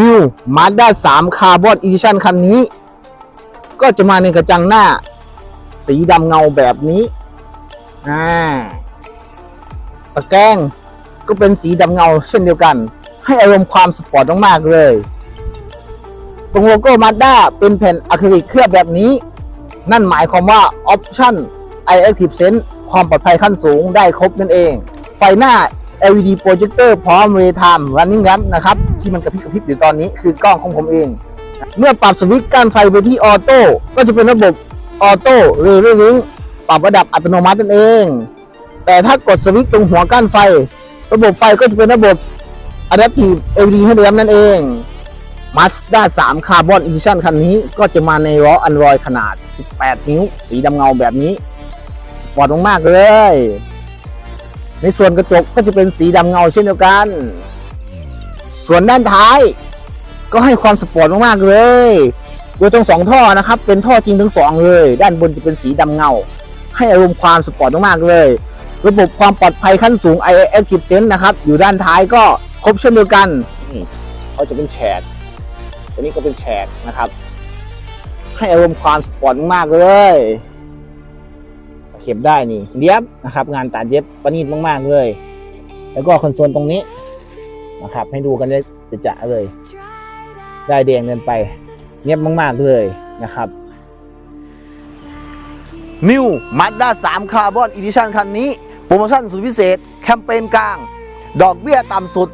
New Mazda 3 Carbon Edition คันนี้ ก็จะมาในกระจังหน้า สีดำเงาแบบนี้อ่าตะแกรงก็เป็นสีดำเงาเช่นเดียวกัน ให้อารมณ์ความสปอร์ตมากๆเลยตรงโลโก้ Mazda เป็นแผ่นอะคริลิกเคลือบแบบนี้ นั่นหมายความว่าออปชั่น i Active Sense ความปลอดภัยขั้นสูงได้ครบนั่นเอง ไฟหน้า LED Projector พร้อม Real Time Running Lamp นะครับ ที่มันกระพริบกระพริบอยู่ตอนนี้คือกล้องของผมเอง เมื่อปรับสวิตช์การไฟไปที่ออโต้ก็จะเป็นระบบออโต้เรเวลิงปรับระดับอัตโนมัตินั่นเอง แต่ถ้ากดสวิตช์ตรงหัวก้านไฟ ระบบไฟก็จะเป็นระบบ Adaptive LED ให้เดิมนั่นเอง Mazda 3 Carbon Edition คันนี้ก็จะมาในล้ออันรอยขนาด 18 นิ้ว สีดำเงาแบบนี้สปอร์ตมากๆเลย ในส่วนกระจกก็จะเป็นสีดำเงาเช่นเดียวกัน ส่วนด้านท้าย ก็ให้ความสปอร์ตมากๆเลยโดยตรงสองท่อนะครับ เป็นท่อจริงทั้งสองเลย ด้านบนจะเป็นสีดำเงา ให้อารมณ์ความสปอร์ตมากๆเลย ระบบความปลอดภัยขั้นสูง i Active Sense นะครับ อยู่ด้านท้ายก็ครบเช่นเดียวกันนี่เขาจะเป็นแฉกตัวนี้ก็เป็นแฉกนะครับ ให้อารมณ์ความสปอร์ตมากๆเลย เข็บได้นี่เย็บนะครับ งานตัดเย็บประณีตมาก ๆ เลย แล้วก็คอนโซลตรงนี้นะครับ ให้ดูกันได้จะเลย ได้แดงเกินไป เงียบมาก ๆ เลยนะครับ New Mazda 3 Carbon Edition คันนี้ โปรโมชั่นสุดพิเศษ แคมเปญกลาง ดอกเบี้ยต่ำสุด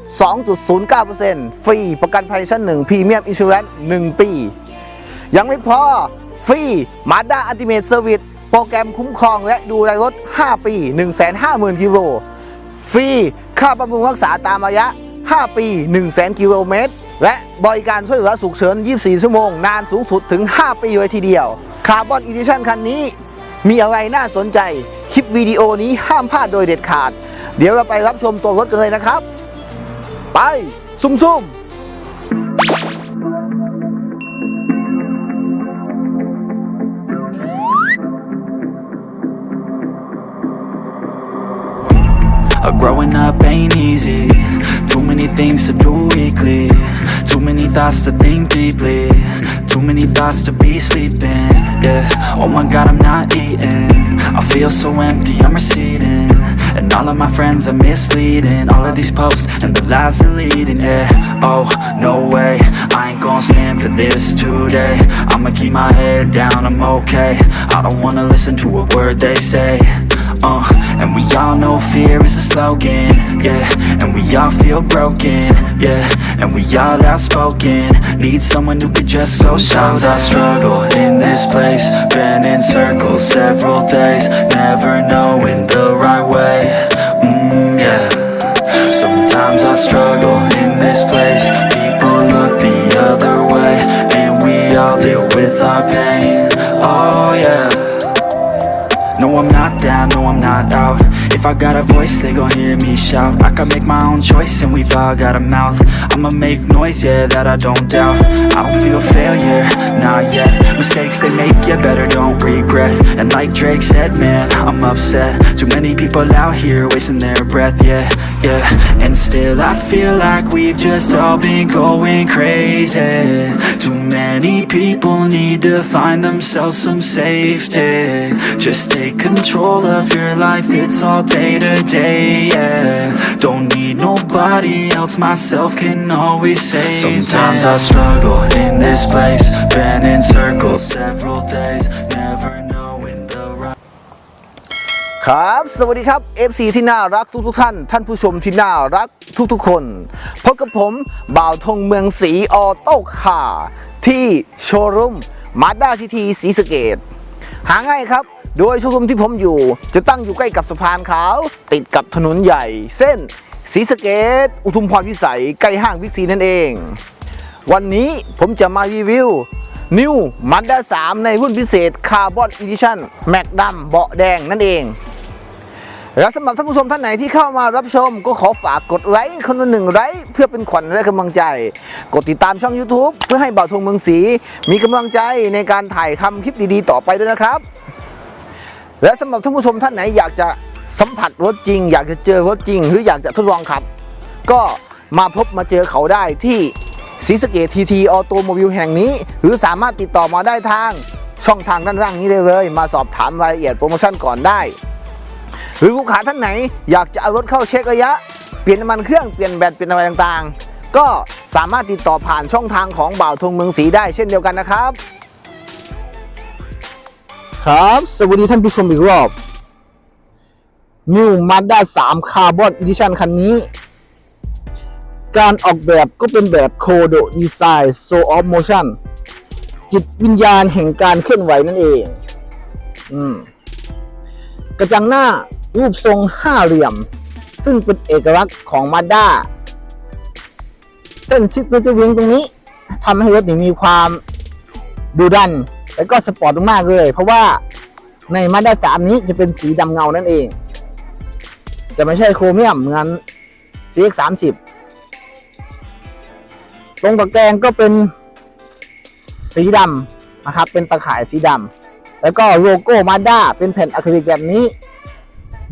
2.09%ฟรีประกันภัยชั้น1พรีเมียมอินชูแรนซ์1ปี ยังไม่พอฟรี Mazda Ultimate Service โปรแกรมคุ้มครองและดูแลรถ 5 ปี 150,000 กิโล ฟรี ค่าบำรุงรักษาตามระยะ 5 ปี 100,000 กิโลเมตร และบริการช่วยเหลือฉุกเฉิน 24 ชั่วโมง นานสูงสุดถึง 5 ปีเลยทีเดียว Carbon Edition คันนี้ มีอะไรน่าสนใจ คลิปวิดีโอนี้ห้ามพลาดโดยเด็ดขาด เดี๋ยวเราไปรับชมตัวรถกันเลยนะครับ ไปซุ่มๆ easy. Too many things to do weekly. Too many thoughts to think deeply. Too many thoughts to be sleeping. Yeah. Oh my god, I'm not eating. I feel so empty, I'm receding. And all of my friends are misleading. All of these posts and the lives they're leading. Yeah. Oh, no way. I ain't gonna stand for this today. I'ma keep my head down, I'm okay. I don't wanna listen to a word they say. Uh, and we all know fear is a slogan, yeah. And we all feel broken, yeah. And we all outspoken. Need someone who could just so Sometimes I struggle in this place, been in circles several days, never knowing the right way. Mm, yeah. Sometimes I struggle in this place, I'm not out. If I got a voice, they gon' hear me shout. I can make my own choice, and we've all got a mouth. I'ma make noise, yeah, that I don't doubt. I don't feel failure, not yet. Mistakes they make, yeah, better don't regret. And like Drake said, man, I'm upset. Too many people out here wasting their breath, yeah, yeah. And still, I feel like we've just all been going crazy. Too many people need to find themselves some safety. Just take control of your life, it's all day to day, yeah. Don't need nobody else, myself can always save Sometimes I struggle in this place, been in circles several days, never knowing the right ครับ สวัสดีครับ FC ที่น่ารักทุกทุกๆท่าน ท่านผู้ชมที่น่ารักทุกทุกๆคน พบกับผมบ่าวธงเมืองศรีออโต้คาร์ที่โชว์รูมมาด้าทีทีสีสะเกต หาง่ายครับ โดยโชว์รูมที่ผมอยู่ จะตั้งอยู่ใกล้กับสะพานขาว ติดกับถนนใหญ่ เส้นสีสะเกตอุทุมพรพิสัยใกล้ห้างวิกซีนั่นเอง วันนี้ผมจะมารีวิว New Mazda 3 ในรุ่นพิเศษ Carbon Edition แม็กดำเบาะแดงนั่นเองและสำหรับท่านผู้ชมท่านไหนที่เข้ามารับชม ก็ขอฝากกดไลค์คนละหนึ่งไลค์เพื่อเป็นขวัญและกำลังใจ กดติดตามช่อง YouTube เพื่อให้บ่าวทงเมืองศรีมีกำลังใจในการถ่ายทำคลิปดีๆ ต่อไปด้วยนะครับ และสำหรับท่านผู้ชมท่านไหนอยากจะสัมผัสรถจริง อยากจะเจอรถจริง หรืออยากจะทดลองขับ ก็มาพบมาเจอเขาได้ที่ศรีสเกดทีทีออโตโมบิลแห่งนี้ หรือสามารถติดต่อมาได้ทางช่องทางด้านล่างนี้ได้เลย มาสอบถามรายละเอียดโปรโมชั่นก่อนได้ หรือลูกค้าท่านไหนอยากจะเอารถเข้าเช็คระยะ เปลี่ยนน้ำมันเครื่องเปลี่ยนแบตเปลี่ยนอะไรต่างๆ ก็สามารถติดต่อผ่านช่องทางของบ่าวทงเมืองศรีได้เช่นเดียวกันนะครับ ครับ สวัสดีท่านผู้ชมอีกรอบ New Mazda 3 Carbon Edition คันนี้ การออกแบบก็เป็นแบบ Kodo Design Soul of Motion จิตวิญญาณแห่งการเคลื่อนไหวนั่นเอง อืม กระจังหน้ารูปทรงห้าเหลี่ยม ซึ่งเป็นเอกลักษณ์ของ Mazda เส้นชิดตัวจะเวียงตรงนี้ทำให้รถนี่มีความดูดัน และก็สปอร์ตมากๆเลย เพราะว่าใน Mazda 3นี้จะเป็นสีดำเงานั่นเอง จะไม่ใช่โครเมียมเหมือน CX 3 0ตรงตะแกรงก็เป็นสีดำนะครับ เป็นตะข่ายสีดำแล้วก็โลโก้มาด้าเป็นแผ่นอะคริลิกแบบนี้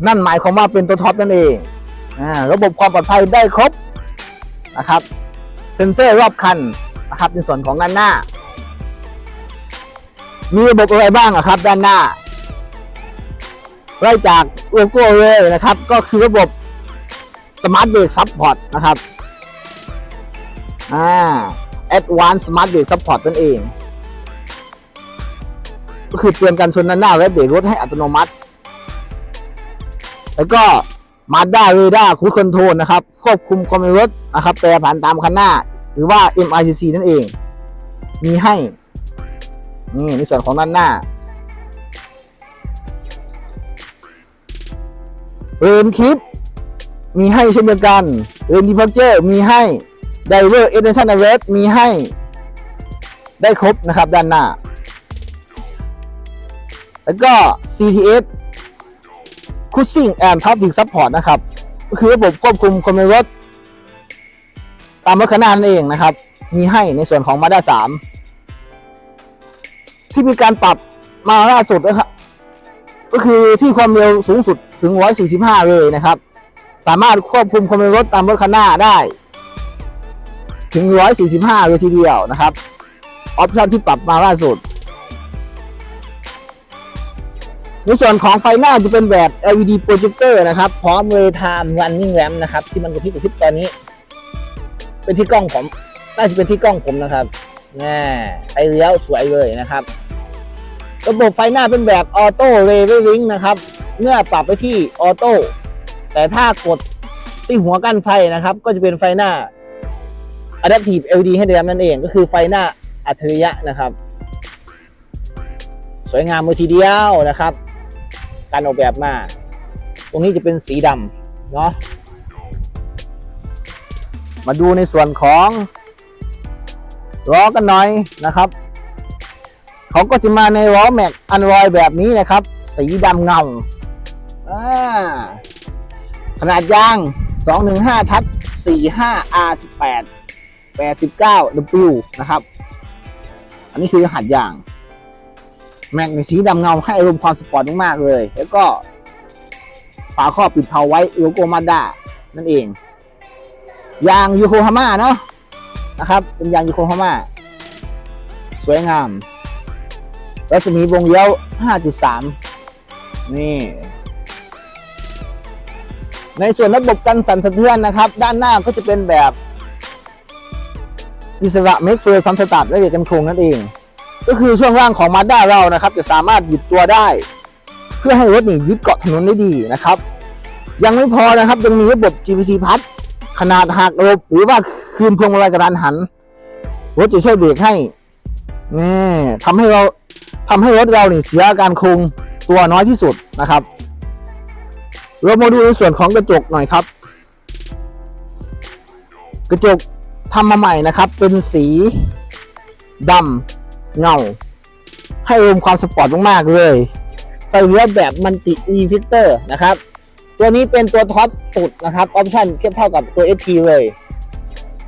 นั่นหมายความว่าเป็นตัวท็อปนั่นเองอ่าระบบความปลอดภัยได้ครบนะครับ เซ็นเซอร์รอบคันนะครับในส่วนของด้านหน้า มีระบบอะไรบ้างอะครับ ด้านหน้า ไล่จากโลโก้เลยนะครับ ก็คือระบบ Smart Brake Support นะครับอ่า Advanced Smart Brake Support นั่นเอง ก็คือเตือนการชนด้านหน้าและเบรกรถให้อัตโนมัติ แล้วก็ Mazda Radar Cruise Control นะครับ ควบคุมความเร็วรถนะครับ แปรผันตามคันหน้า หรือว่า MICC นั่นเอง มีให้ นี่ในส่วนของด้านหน้าเรนคลิป มีให้เช่นเดียวกันเรนดีพักเจอร์มีให้ไดเวอร์เอเดนชันเรสมีให้ ได้ครบนะครับด้านหน้า แล้วก็ CTS Cruising and Traffic Support นะครับ ก็คือระบบควบคุมความเร็วรถ ตามรถคันหน้านั่นเองนะครับ มีให้ในส่วนของ Mazda 3 ที่มีการปรับมาล่าสุดนะครับก็คือที่ความเร็วสูงสุดถึง 145 เลยนะครับ สามารถควบคุมความเร็วรถตามรถคันหน้าได้ ถึง 145 เลยทีเดียวนะครับ ออปชั่นที่ปรับมาล่าสุด ในส่วนของไฟหน้าจะเป็นแบบ LED projector นะครับ พร้อม Daytime Running Lamp นะครับ ที่มันกระพริบกระพริบตอนนี้ เป็นที่กล้องผมน่าจะเป็นที่กล้องผมนะครับ แน่ไอเลี้ยวสวยเลยนะครับ ระบบไฟหน้าเป็นแบบออโต้เรเวลิงนะครับ เมื่อปรับไปที่ออโต้แต่ถ้ากดที่หัวกั้นไฟนะครับ ก็จะเป็นไฟหน้า Adaptive LED ให้เดิมนั่นเอง ก็คือไฟหน้าอัจฉริยะนะครับ สวยงามเลยทีเดียวนะครับ การออกแบบมา ตรงนี้จะเป็นสีดำเนาะมาดูในส่วนของ ล้อกันหน่อยนะครับเขาก็จะมาในล้อแม็กอันรอยแบบนี้นะครับ สีดำเงาขนาดยาง 215 ทับ 45 R18 89 W นะครับ อันนี้คือรหัสยาง แม็กในสีดำเงาให้อารมณ์ความสปอร์ตมากๆเลย แล้วก็ฝาครอบปิดเผาไว้โลโก้มาด้านั่นเอง ยางยูโคฮาม่าเนาะ นะครับ เป็นยางยูโคฮาม่าสวยงาม รัศมีวงเลี้ยว 5.3 นี่ ในส่วนระบบกันสั่นสะเทือนนะครับ ด้านหน้าก็จะเป็นแบบอิสระเมกเฟอร์ซัมสตาร์ทและเอกกันโครงนั่นเอง ก็คือช่วงล่างของมาด้าเรานะครับ จะสามารถบิดตัวได้ เพื่อให้รถนี่ยึดเกาะถนนได้ดีนะครับ ยังไม่พอนะครับยังมีระบบ GPC พัดขนาดหักหลบหรือว่า คืนพวงมาลัยกระทันหันรถจะช่วยเบรกให้นี่ทำให้เราทำให้รถเราเนี่ยเสียการคงตัวน้อยที่สุดนะครับ เรามาดูในส่วนของกระจกหน่อยครับ กระจกทำมาใหม่นะครับ เป็นสีดำเงา ให้รวมความสปอร์ตมากๆเลยไฟเลี้ยวแบบมันติรีฟิเตอร์นะครับ ตัวนี้เป็นตัวท็อปสุดนะครับ ออปชั่นเทียบเท่ากับตัว SP เลย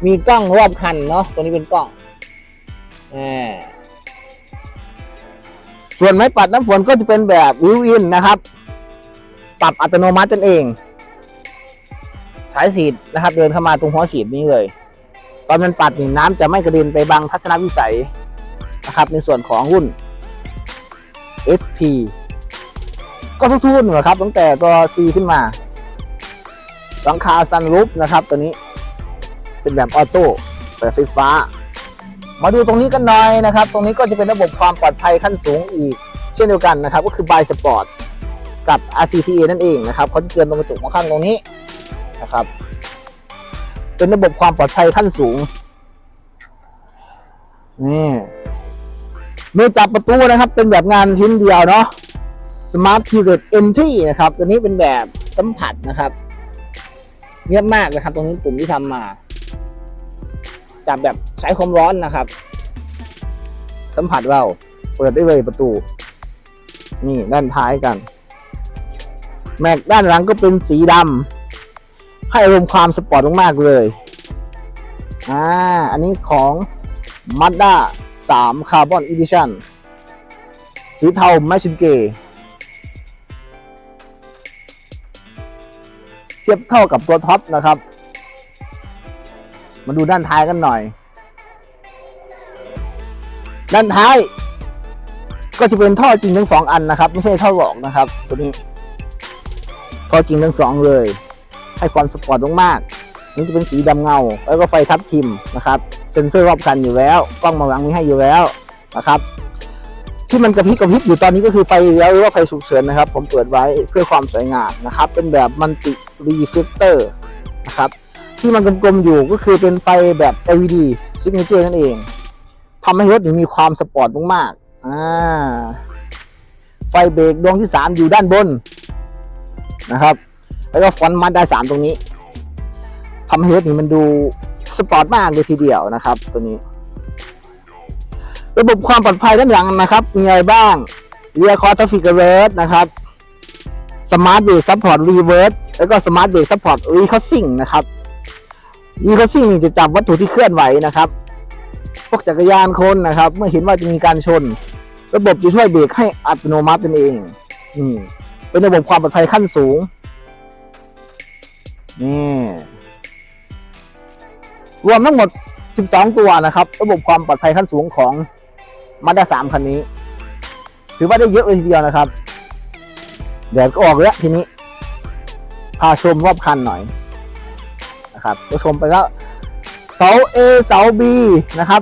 มีกล้องรอบคันเนาะตัวนี้เป็นกล้องอส่วนไม้ปัดน้ำฝนก็จะเป็นแบบวิวอินนะครับ ปรับอัตโนมัติตนเอง สายสีดนะครับ เดินเข้ามาตรงหัวฉีดนี้เลย ตอนมันปัดนี่น้ำจะไม่กระเด็นไปบังทัศนวิสัยนะครับ ในส่วนของหุ้น SP ก็ทุกทุนเหรอครับ ตั้งแต่ตัว C ขึ้นมาหลังคาซันรูฟนะครับตัวนี้ เป็นแบบออโต้แบบไฟฟ้า มาดูตรงนี้กันหน่อยนะครับ ตรงนี้ก็จะเป็นระบบความปลอดภัยขั้นสูงอีก เช่นเดียวกันนะครับ ก็คือ By Sport กับ RCTA นั่นเองนะครับเขาจะเตือนตรงกระจกข้างตรงนี้นะครับ เป็นระบบความปลอดภัยขั้นสูงนี่มือจับประตูนะครับเป็นแบบงานชิ้นเดียวเนาะ Smart Keyred Entry นะครับตัวนี้เป็นแบบสัมผัสนะครับเงียบมากนะครับ ตรงนี้ปุ่มที่ทำมา จับแบบใช้ความร้อนนะครับ สัมผัสเราเปิดได้เลยประตู นี่ด้านท้ายกัน แม็กด้านหลังก็เป็นสีดำให้อารมณ์ความสปอร์ตมากๆเลยอ่าอันนี้ของ Mazda 3 Carbon Edition สีเทาแมชชินเกเทียบเท่ากับตัวท็อปนะครับ มาดูด้านท้ายกันหน่อย ด้านท้าย ก็จะเป็นท่อจริงทั้งสองอันนะครับ ไม่ใช่ท่อหลอกนะครับ ตัวนี้ ท่อจริงทั้งสองเลย ให้ความสปอร์ตมากๆนี่จะเป็นสีดำเงา แล้วก็ไฟทับทิมนะครับ เซ็นเซอร์รอบคันอยู่แล้วกล้องมองหลังมีให้อยู่แล้วนะครับที่มันกระพริบกระพริบอยู่ตอนนี้ก็คือไฟเลี้ยวหรือว่าไฟฉุกเฉินนะครับ ผมเปิดไว้เพื่อความสวยงามนะครับ เป็นแบบมันติรีเฟกเตอร์นะครับ ที่มันกลมๆอยู่ก็คือเป็นไฟแบบ LED signature นั่นเองทำให้รถนี่มีความสปอร์ตมากๆอ่าไฟเบรกดวงที่ 3 อยู่ด้านบนนะครับ แล้วก็ฟอนต์มัดได้3ตรงนี้ทำให้รถนี่มันดูสปอร์ตมากเลยทีเดียวนะครับ ตัวนี้ ระบบความปลอดภัยด้านหลังนะครับ มีอะไรบ้างเรียคอร์ทฟิกเรสนะครับสมาร์ทเบรกซัพพอร์ตรีเวิร์สแล้วก็สมาร์ทเบรกซัพพอร์ตรีคอสซิ่งนะครับ รีคอสซิ่งนี่จะจับวัตถุที่เคลื่อนไหวนะครับ พวกจักรยานคนนะครับ เมื่อเห็นว่าจะมีการชน ระบบจะช่วยเบรกให้อัตโนมัตินเองนี่เป็นระบบความปลอดภัยขั้นสูงนี่รวมทั้งหมด 12 ตัวนะครับ ระบบความปลอดภัยขั้นสูงของมาด้าสามคันนี้ ถือว่าได้เยอะเลยทีเดียวนะครับแดดก็ออกแล้วทีนี้ พาชมรอบคันหน่อย นะครับก็ชมไปแล้วเสา A เสา B นะครับ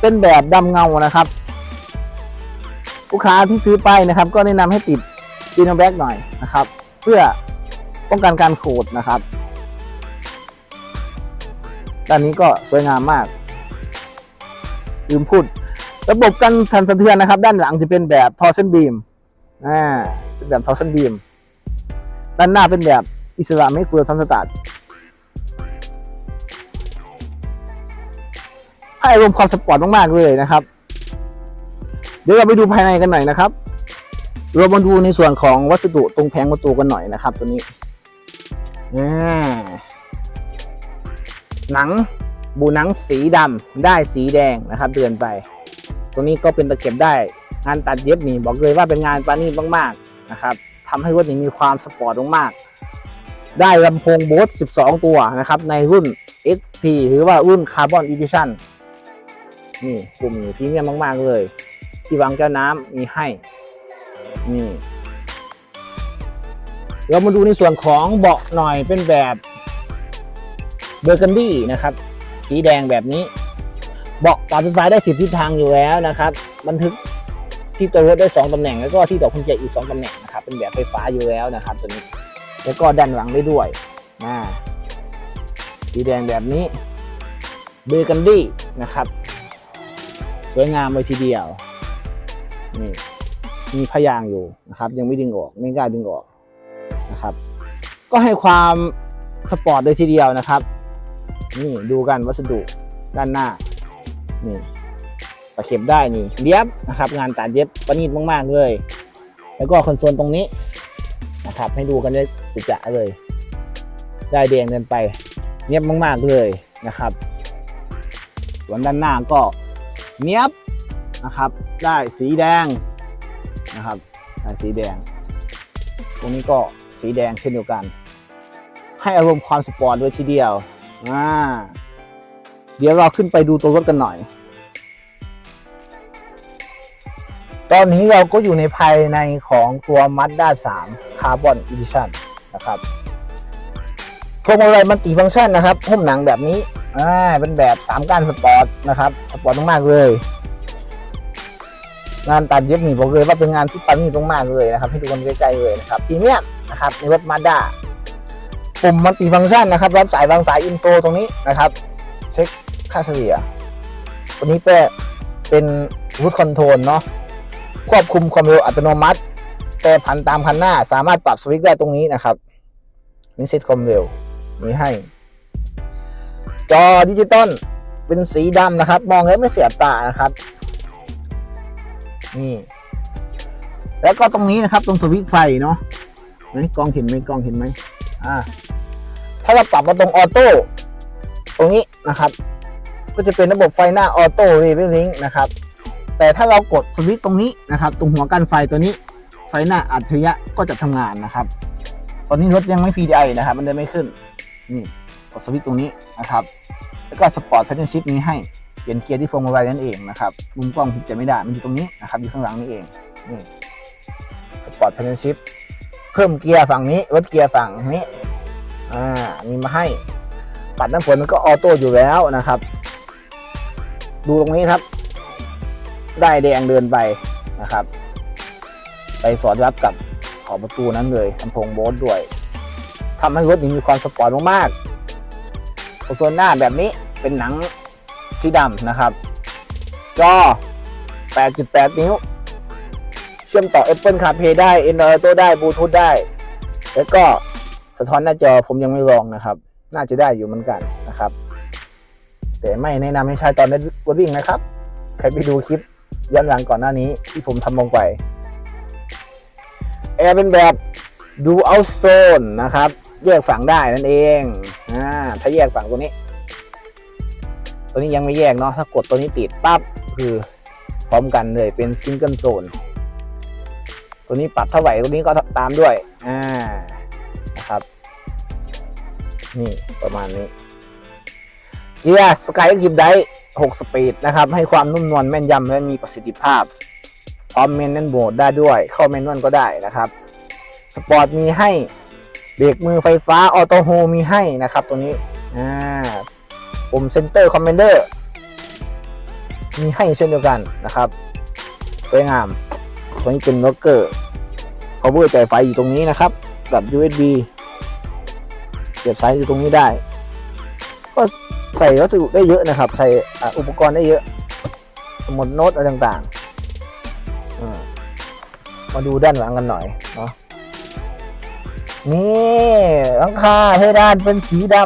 เป็นแบบดำเงานะครับลูกค้าที่ซื้อไปนะครับ ก็แนะนำให้ติดดีนแบ็กหน่อยนะครับ เพื่อป้องกันการขูดนะครับ ด้านนี้ก็สวยงามมาก ลืมพูด ระบบกันสั่นสะเทือนนะครับ ด้านหลังจะเป็นแบบทอร์เซนบีมอ่าเป็นแบบทอร์เซนบีมด้านหน้าเป็นแบบอิสระเมกเฟือร์ซันสตาร์ ให้อารมณ์ความสปอร์ตมากๆเลยนะครับ เดี๋ยวเราไปดูภายในกันหน่อยนะครับ เรามาดูในส่วนของวัสดุตรงแผงประตูกันหน่อยนะครับ ตัวนี้หนังบูหนังสีดำได้สีแดงนะครับเดือนไปตรงนี้ก็เป็นตะเข็บได้งานตัดเย็บนี่บอกเลยว่าเป็นงานปานีตมากๆนะครับทำให้รถนี้มีความสปอร์ตมากๆได้ลำโพงโบส12 ตัวนะครับ ในรุ่น XT หรือว่ารุ่น Carbon Edition นี่กลุ่มนี้พรีเมียมมาก ๆ เลย ที่วางแก้วน้ำมีให้นี่เรามาดูในส่วนของเบาะหน่อยเป็นแบบเบอร์กันดี้นะครับ สีแดงแบบนี้ เบาะปรับไฟฟ้าได้สิบทิศทางอยู่แล้วนะครับ บันทึกที่ตัวรถได้สองตำแหน่ง แล้วก็ที่ดอกกุญแจอีกสองตำแหน่งนะครับ เป็นแบบไฟฟ้าอยู่แล้วนะครับตัวนี้ แล้วก็ด้านหลังได้ด้วยนะสีแดงแบบนี้เบอร์กันดี้นะครับ วยงามเลยทีเดียว นี่ มีพยางค์อยู่นะครับ ยังไม่ดึงออก ไม่กล้าดึงออกนะครับ ก็ให้ความสปอร์ตเลยทีเดียวนะครับ นี่ดูกันวัสดุด้านหน้า นี่ตะเข็บได้นี่เย็บนะครับ งานตัดเย็บประณีตมาก ๆ เลย แล้วก็คอนโซลตรงนี้นะครับ ให้ดูกันได้จะเลย ได้แดงเดินไปเนียบมาก ๆ เลยนะครับส่วนด้านหน้าก็ เนียบนะครับ ได้สีแดงนะครับได้สีแดง ตรงนี้ก็สีแดงเช่นเดียวกัน ให้อารมณ์ความสปอร์ตเลยทีเดียวอ่าเดี๋ยวเราขึ้นไปดูตัวรถกันหน่อย ตอนนี้เราก็อยู่ในภายในของตัว Mazda 3 Carbon Edition นะครับพวงมาลัยมันติฟังก์ชันนะครับหุ้มหนังแบบนี้ อ่าเป็นแบบ3ก้านสปอร์ตนะครับสปอร์ตมากๆเลย งานตัดเย็บนี่บอกเลยว่าเป็นงานที่ปันนี่ตรงมากเลยนะครับ ให้ดูกันใกล้ๆเลยนะครับพรีเมียมนะครับในรถ Mazda ปุ่มมันติฟังก์ชันนะครับรับสายวางสายอินโฟตรงนี้นะครับ เช็คค่าเฉลี่ยตัวนี้เป็นเป็นรูทคอนโทรลเนาะควบคุมความเร็วอัตโนมัติแต่ผันตามคันหน้า สามารถปรับสวิตช์ได้ตรงนี้นะครับนี่เซตความเร็วมีให้ จอดิจิตอลเป็นสีดำนะครับ มองแล้วไม่เสียตานะครับ นี่ แล้วก็ตรงนี้นะครับ ตรงสวิตช์ไฟเนาะเฮ้ยกองเห็นไหมกองเห็นไหมอ่า ถ้าเราปรับมาตรงออโต้ตรงนี้นะครับ ก็จะเป็นระบบไฟหน้าออโต้เรเวลิงนะครับ แต่ถ้าเรากดสวิตช์ตรงนี้นะครับ ตรงหัวกันไฟตัวนี้ ไฟหน้าอัจฉริยะก็จะทำงานนะครับ ตอนนี้รถยังไม่ PDI นะครับ มันเดินไม่ขึ้น นี่ ดสวิตช์ตรงนี้นะครับ แล้วก็สปอร์ตแพทเทิร์นชิพนี้ให้เปลี่ยนเกียร์ที่พวงมาลัยนั่นเองนะครับมุมกล้องผมจะไม่ได้มันอยู่ตรงนี้นะครับอยู่ข้างหลังนี่เองนี่สปอร์ตแพทเทิร์นชิพเพิ่มเกียร์ฝั่งนี้ลดเกียร์ฝั่งนี้อ่ามีมาให้ปัดน้ำฝนมันก็ออโต้อยู่แล้วนะครับ ดูตรงนี้ครับ ได้แดงเดินไปนะครับ ไปสอดรับกับขอบประตูนั้นเลยลำโพงโบสด้วยทำให้รถนี้มีความสปอร์ตมากๆ ส่วนหน้าแบบนี้เป็นหนังสีดำนะครับ จอ 8.8 นิ้ว เชื่อมต่อ Apple CarPlay ได้ Android Auto ได้ Bluetooth ได้ แล้วก็สะท้อนหน้าจอผมยังไม่ลองนะครับ น่าจะได้อยู่เหมือนกันนะครับ แต่ไม่แนะนำให้ใช้ตอนได้รถวิ่งนะครับ ใครไปดูคลิปย้อนหลังก่อนหน้านี้ที่ผมทำลงไปแอร์เป็นแบบดูเอาโซนนะครับ แยกฝั่งได้นั่นเองอ่าถ้าแยกฝั่งตัวนี้ ตัวนี้ยังไม่แยกเนาะถ้ากดตัวนี้ติดปั๊บคือพร้อมกันเลยเป็นซิงเกิลโซนตัวนี้ปรับเท่าไหร่ตัวนี้ก็ตามด้วยอ่านะครับ นี่ประมาณนี้เกียร์สกายยิบได้6สปีดนะครับ ให้ความนุ่มนวลแม่นยำและมีประสิทธิภาพ พร้อมเมนนันโหมดได้ด้วย เข้าเมนนวลก็ได้นะครับ สปอร์ตมีให้ เบรกมือไฟฟ้าออโต้โฮมีให้นะครับตัวนี้อ่าปุ่มเซนเตอร์คอมเมนเดอร์มีให้เช่นเดียวกันนะครับสวยงาม ตัวนี้เป็นล็อกเกอร์ power จ่ายไฟอยู่ตรงนี้นะครับ กับ USB เสียบสายอยู่ตรงนี้ได้ ก็ใส่วัสดุได้เยอะนะครับ ใส่อุปกรณ์ได้เยอะ สมุดโน้ตอะไรต่างๆ มาดูด้านหลังกันหน่อยเนาะ นี่หลังคาเพดานเป็นสีด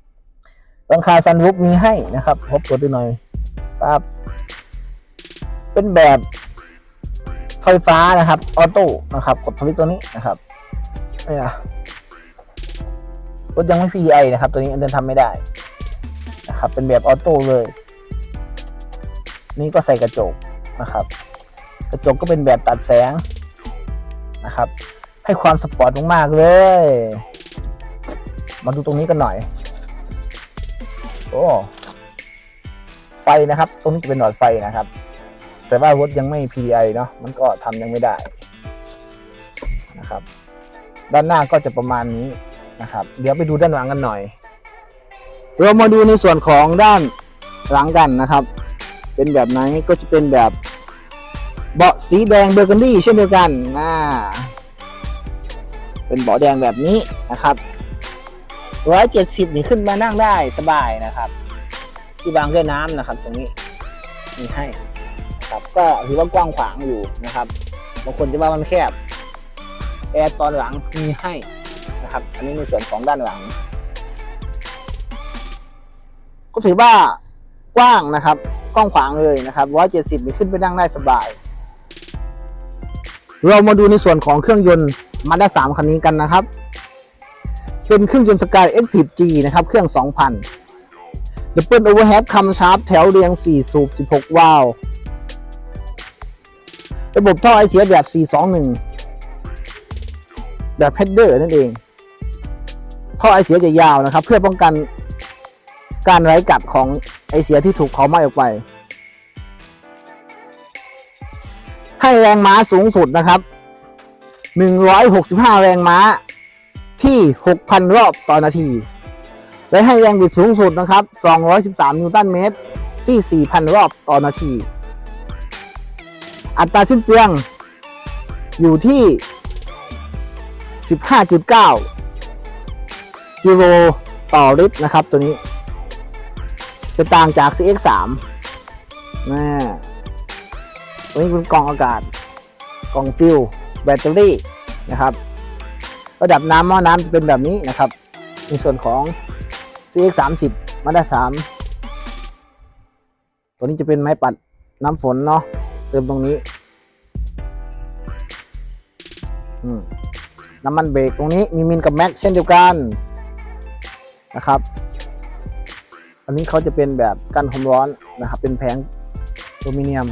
ำหลังคาซันรูฟมีให้นะครับพบกดดูหน่อยปั๊บเป็นแบบไฟฟ้านะครับ ออโต้นะครับ กดสวิตตัวนี้นะครับเนี่ยรถยังไม่ PDI นะครับ ตัวนี้อันเดินทำไม่ได้นะครับ เป็นแบบออโต้เลย นี่ก็ใส่กระจกนะครับ กระจกก็เป็นแบบตัดแสงนะครับ ให้ความสปอร์ตมากๆเลย มาดูตรงนี้กันหน่อย โอ้ไฟนะครับ ตรงนี้จะเป็นหลอดไฟนะครับ แต่ว่ารถยังไม่ PDI เนาะมันก็ทำยังไม่ได้นะครับ ด้านหน้าก็จะประมาณนี้นะครับ เดี๋ยวไปดูด้านหลังกันหน่อย เรามาดูในส่วนของด้านหลังกันนะครับ เป็นแบบไหนก็จะเป็นแบบเบาะสีแดงเบอร์กันดี้เช่นเดียวกันนะ เป็นเบาะแดงแบบนี้นะครับร้อยเจ็ดสิบนี่ขึ้นมานั่งได้สบายนะครับ ที่บางด้วยน้ำนะครับ ตรงนี้มีให้ครับก็ถือว่ากว้างขวางอยู่นะครับบางคนจะว่ามันแคบแอร์ตอนหลังมีให้นะครับ อันนี้ในส่วนของด้านหลัง ก็ถือว่ากว้างนะครับกว้างขวางเลยนะครับ170นี่ขึ้นไปนั่งได้สบาย เรามาดูในส่วนของเครื่องยนต์ มาได้า3คันนี้กันนะครับ เป็นเครื่องยนต์สกาย Active G นะครับ เครื่อง 2,000 Double Overhead คำชาร์ปแถวเรียง 4 สูบ 16 วาล์วระบบท่อไอเสียแบบ 421 แบบ header นั่นเอง ท่อไอเสียจะยาวนะครับ เพื่อป้องกันการไร้กัดของไอเสียที่ถูกเผาไหม้ออกไป ให้แรงม้าสูงสุดนะครับ 165 แรงม้า ที่ 6,000 รอบต่อนาที และให้แรงบิดสูงสุดนะครับ 213 นิวตันเมตร ที่ 4,000 รอบต่อนาที อัตราสิ้นเปลือง อยู่ที่ 15.9 กิโลต่อลิตรนะครับตัวนี้ จะต่างจาก CX3 นะตัวนี้เป็นกล่องอากาศ กล่องฟิล แบตเตอรี่นะครับระดับน้ำหม้อน้ำจะเป็นแบบนี้นะครับ ในส่วนของ CX30 มาด้า3ตัวนี้จะเป็นไม้ปัดน้ำฝนเนาะเติมตรงนี้น้ำมันเบรกตรงนี้มีมินกับแม็กเช่นเดียวกันนะครับ อันนี้เขาจะเป็นแบบกันความร้อนนะครับ เป็นแผงอลูมิเนียม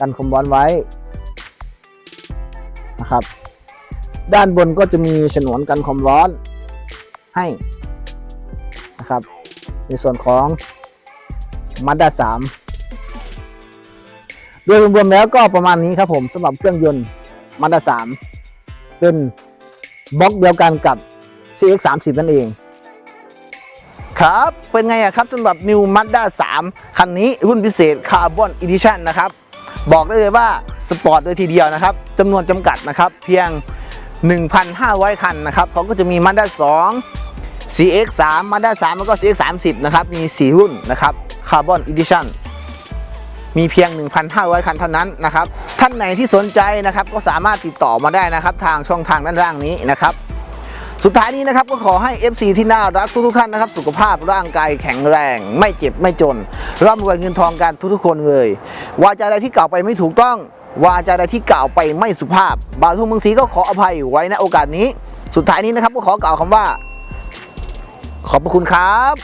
กันความร้อนไว้ นะครับ ด้านบนก็จะมีฉนวนกันความร้อนให้นะครับ ในส่วนของมาด้า3โดยรวมๆแล้วก็ประมาณนี้ครับผมสำหรับเครื่องยนต์มาด้า3เป็นบล็อกเดียวกันกับ CX30 นั่นเอง ครับ เป็นไงอะครับสำหรับ New Mazda 3 คันนี้รุ่นพิเศษ Carbon Edition นะครับ บอกได้เลยว่า สปอร์ตเลยทีเดียวนะครับ จำนวนจำกัดนะครับ เพียง 1,500 คันนะครับเขาก็จะมี Mazda 2 CX3 Mazda 3 แล้วก็ CX30 นะครับ มี 4 รุ่นนะครับ Carbon Edition มีเพียง 1,500 คันเท่านั้นนะครับ ท่านไหนที่สนใจนะครับก็สามารถติดต่อมาได้นะครับ ทางช่องทางด้านล่างนี้นะครับสุดท้ายนี้นะครับก็ขอให้ FC ที่น่ารักทุกๆท่านนะครับ สุขภาพร่างกายแข็งแรง ไม่เจ็บไม่จน ร่ำรวยเงินทองกันทุกๆคนเลย วาจาใดที่กล่าวไปไม่ถูกต้อง วาจาใดที่กล่าวไปไม่สุภาพ บาทุ่งเมืองศรีก็ขออภัยไว้ณโอกาสนี้ สุดท้ายนี้นะครับก็ขอกล่าวคำว่า ขอบพระคุณครับ